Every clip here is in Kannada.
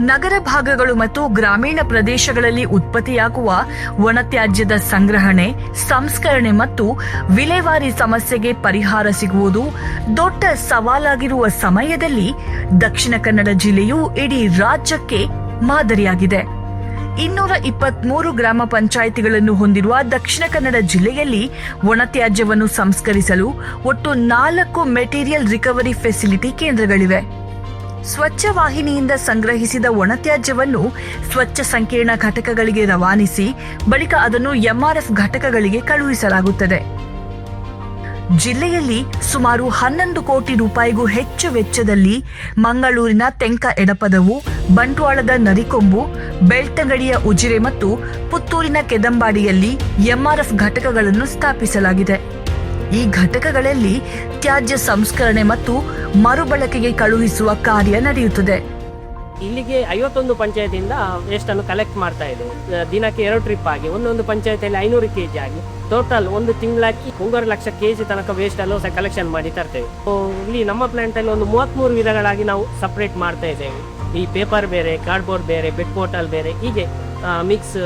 ನಗರ ಭಾಗಗಳು ಮತ್ತು ಗ್ರಾಮೀಣ ಪ್ರದೇಶಗಳಲ್ಲಿ ಉತ್ಪತ್ತಿಯಾಗುವ ಒಣತ್ಯಾಜ್ಯದ ಸಂಗ್ರಹಣೆ, ಸಂಸ್ಕರಣೆ ಮತ್ತು ವಿಲೇವಾರಿ ಸಮಸ್ಯೆಗೆ ಪರಿಹಾರ ಸಿಗುವುದು ದೊಡ್ಡ ಸವಾಲಾಗಿರುವ ಸಮಯದಲ್ಲಿ ದಕ್ಷಿಣ ಕನ್ನಡ ಜಿಲ್ಲೆಯು ಇಡೀ ರಾಜ್ಯಕ್ಕೆ ಮಾದರಿಯಾಗಿದೆ. ಇನ್ನೂರ ಇಪ್ಪತ್ಮೂರು ಗ್ರಾಮ ಪಂಚಾಯಿತಿಗಳನ್ನು ಹೊಂದಿರುವ ದಕ್ಷಿಣ ಕನ್ನಡ ಜಿಲ್ಲೆಯಲ್ಲಿ ಒಣತ್ಯಾಜ್ಯವನ್ನು ಸಂಸ್ಕರಿಸಲು ಒಟ್ಟು ನಾಲ್ಕು ಮೆಟೀರಿಯಲ್ ರಿಕವರಿ ಫೆಸಿಲಿಟಿ ಕೇಂದ್ರಗಳಿವೆ. ಸ್ವಚ್ಛ ವಾಹಿನಿಯಿಂದ ಸಂಗ್ರಹಿಸಿದ ಒಣತ್ಯಾಜ್ಯವನ್ನು ಸ್ವಚ್ಛ ಸಂಕೀರ್ಣ ಘಟಕಗಳಿಗೆ ರವಾನಿಸಿ, ಬಳಿಕ ಅದನ್ನು ಎಂಆರ್ಎಫ್ ಘಟಕಗಳಿಗೆ ಕಳುಹಿಸಲಾಗುತ್ತದೆ. ಜಿಲ್ಲೆಯಲ್ಲಿ ಸುಮಾರು ಹನ್ನೊಂದು ಕೋಟಿ ರೂಪಾಯಿಗೂ ಹೆಚ್ಚು ವೆಚ್ಚದಲ್ಲಿ ಮಂಗಳೂರಿನ ತೆಂಕ ಎಡಪದವು, ಬಂಟ್ವಾಳದ ನರಿಕೊಂಬು ಬೆಳ್ತಂಗಡಿಯ ಉಜಿರೆ ಮತ್ತು ಪುತ್ತೂರಿನ ಕೆದಂಬಾಡಿಯಲ್ಲಿ ಎಂಆರ್ಎಫ್ ಘಟಕಗಳನ್ನು ಸ್ಥಾಪಿಸಲಾಗಿದೆ. ಈ ಘಟಕಗಳಲ್ಲಿ ತ್ಯಾಜ್ಯ ಸಂಸ್ಕರಣೆ ಮತ್ತು ಮರುಬಳಕೆಗೆ ಕಳುಹಿಸುವ ಕಾರ್ಯ ನಡೆಯುತ್ತದೆ. ಇಲ್ಲಿಗೆ ಐವತ್ತೊಂದು ಪಂಚಾಯತಿಯಿಂದ ವೇಸ್ಟನ್ನು ಕಲೆಕ್ಟ್ ಮಾಡ್ತಾ ಇದೆ. ದಿನಕ್ಕೆ ಎರಡು ಟ್ರಿಪ್ ಆಗಿ, ಒಂದೊಂದು ಪಂಚಾಯತಿಯಲ್ಲಿ ಐನೂರು ಕೆ ಜಿ ಆಗಿ. ಟೋಟಲ್ ಒಂದು ತಿಂಗಳಾಗಿ ಒಂದೂವರೆ ಲಕ್ಷ ಕೆ ಜಿ ತನಕ ವೇಸ್ಟ್ ಅಲ್ಲೂ ಸಹ ಕಲೆಕ್ಷನ್ ಮಾಡಿ ತರ್ತೇವೆ. ಇಲ್ಲಿ ನಮ್ಮ ಪ್ಲಾಂಟ್ ಅಲ್ಲಿ ಒಂದು ಮೂವತ್ಮೂರು ವಿಧಗಳಾಗಿ ನಾವು ಸಪ್ರೇಟ್ ಮಾಡ್ತಾ ಇದ್ದೇವೆ. ಈ ಪೇಪರ್ ಬೇರೆ ಕಾರ್ಡ್ಬೋರ್ಡ್ ಬೇರೆ ಬೆಡ್ ಬಾಟಲ್ ಬೇರೆ, ಹೀಗೆ ಮಿಕ್ಸ್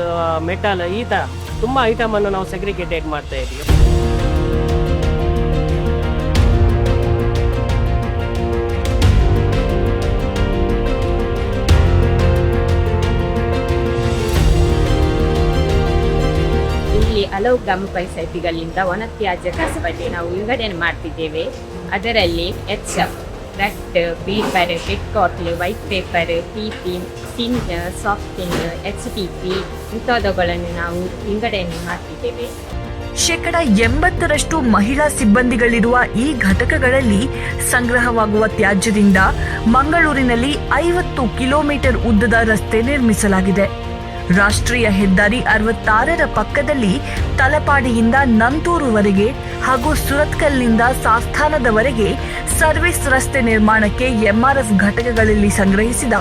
ಮೆಟಲ್ ಈ ತರ ತುಂಬಾ ಐಟಮ್ ಅನ್ನು ನಾವು ಸೆಗ್ರಿಗೇಟೆಡ್ ಮಾಡ್ತಾ ಇದ್ದೀವಿ. ಹಲವು ಗ್ರಾಮ ಪಂಚಾಯತಿಗಳಿಂದ ಒಣತ್ಯಾಜ್ಯ ಕಸವನ್ನು ನಾವು ವಿಂಗಡಣೆ ಮಾಡ್ತಿದ್ದೇವೆ. ಅದರಲ್ಲಿ ಎಚ್ ಎಫ್ ರಟ್ paper red ಕಾಟ್ಲ್, white paper TP tin soft tin, H T P ಮುಂತಾದವುಗಳನ್ನು ನಾವು ವಿಂಗಡಣೆ ಮಾಡ್ತಿದ್ದೇವೆ. ಶೇಕಡ ಎಂಬತ್ತರಷ್ಟು ಮಹಿಳಾ ಸಿಬ್ಬಂದಿಗಳಿರುವ ಈ ಘಟಕಗಳಲ್ಲಿ ಸಂಗ್ರಹವಾಗುವ ತ್ಯಾಜ್ಯದಿಂದ ಮಂಗಳೂರಿನಲ್ಲಿ ಐವತ್ತು ಕಿಲೋಮೀಟರ್ ಉದ್ದದ ರಸ್ತೆ ನಿರ್ಮಿಸಲಾಗಿದೆ. ರಾಷ್ಟ್ರೀಯ ಹೆದ್ದಾರಿ ಅರವತ್ತಾರರ ಪಕ್ಕದಲ್ಲಿ ತಲಪಾಡಿಯಿಂದ ನಂತೂರುವರೆಗೆ ಹಾಗೂ ಸುರತ್ಕಲ್ನಿಂದ ಸಾಸ್ಥಾನದವರೆಗೆ ಸರ್ವಿಸ್ ರಸ್ತೆ ನಿರ್ಮಾಣಕ್ಕೆ ಎಂಆರ್ಎಫ್ ಘಟಕಗಳಲ್ಲಿ ಸಂಗ್ರಹಿಸಿದ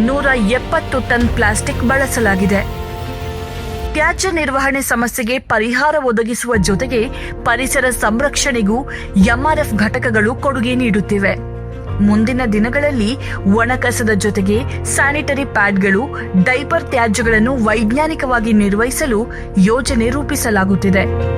ನೂರ ಎಪ್ಪತ್ತು ಟನ್ ಪ್ಲಾಸ್ಟಿಕ್ ಬಳಸಲಾಗಿದೆ. ತ್ಯಾಜ್ಯ ನಿರ್ವಹಣೆ ಸಮಸ್ಯೆಗೆ ಪರಿಹಾರ ಒದಗಿಸುವ ಜೊತೆಗೆ ಪರಿಸರ ಸಂರಕ್ಷಣೆಗೂ ಎಂಆರ್ಎಫ್ ಘಟಕಗಳು ಕೊಡುಗೆ ನೀಡುತ್ತಿವೆ. ಮುಂದಿನ ದಿನಗಳಲ್ಲಿ ಒಣಕಸದ ಜೊತೆಗೆ ಸ್ಯಾನಿಟರಿ ಪ್ಯಾಡ್ಗಳು ಡೈಪರ್ ತ್ಯಾಜ್ಯಗಳನ್ನು ವೈಜ್ಞಾನಿಕವಾಗಿ ನಿರ್ವಹಿಸಲು ಯೋಜನೆ ರೂಪಿಸಲಾಗುತ್ತಿದೆ.